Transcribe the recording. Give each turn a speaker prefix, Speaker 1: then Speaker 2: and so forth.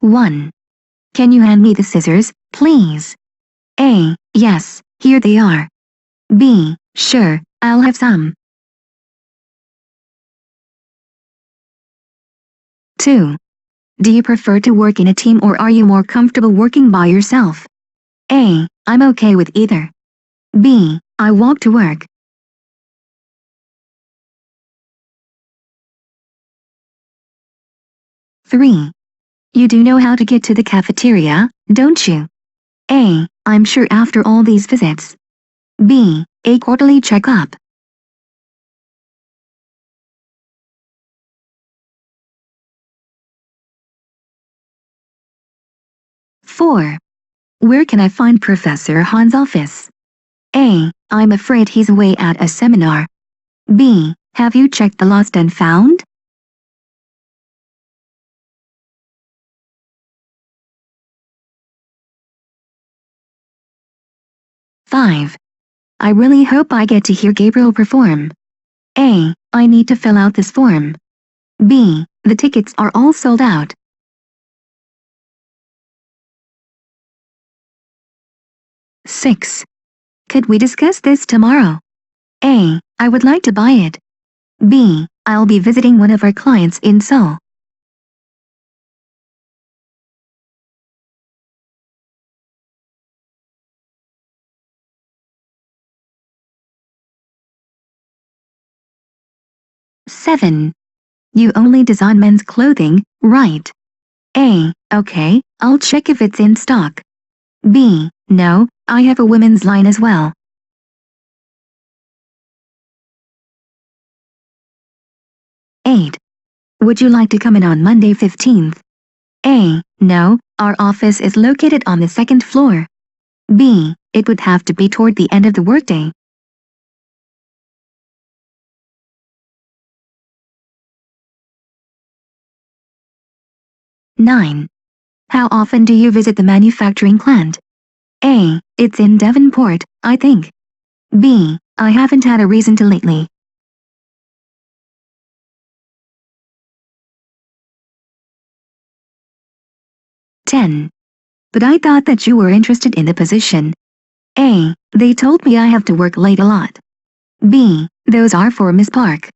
Speaker 1: 1. Can you hand me the scissors, please? A. Yes, here they are. B. Sure, I'll have some. 2. Do you prefer to work in a team or are you more comfortable working by yourself? A. I'm okay with either. B. I walk to work. 3. You do know how to get to the cafeteria, don't you? A. I'm sure after all these visits. B. A quarterly checkup. Four. Where can I find Professor Han's office? A. I'm afraid he's away at a seminar. B. Have you checked the lost and found? Five. I really hope I get to hear Gabriel perform. A. I need to fill out this form. B. The tickets are all sold out. Six. Could we discuss this tomorrow? A. I would like to buy it. B. I'll be visiting one of our clients in Seoul. Seven. You only design men's clothing, right? A. Okay, I'll check if it's in stock. B. No, I have a women's line as well. Eight. Would you like to come in on Monday 15th? A. No, our office is located on the second floor. B. It would have to be toward the end of the workday. Nine. How often do you visit the manufacturing plant? A. It's in Devonport, I think. B. I haven't had a reason to lately. Ten. But I thought that you were interested in the position. A. They told me I have to work late a lot. B. Those are for Miss Park.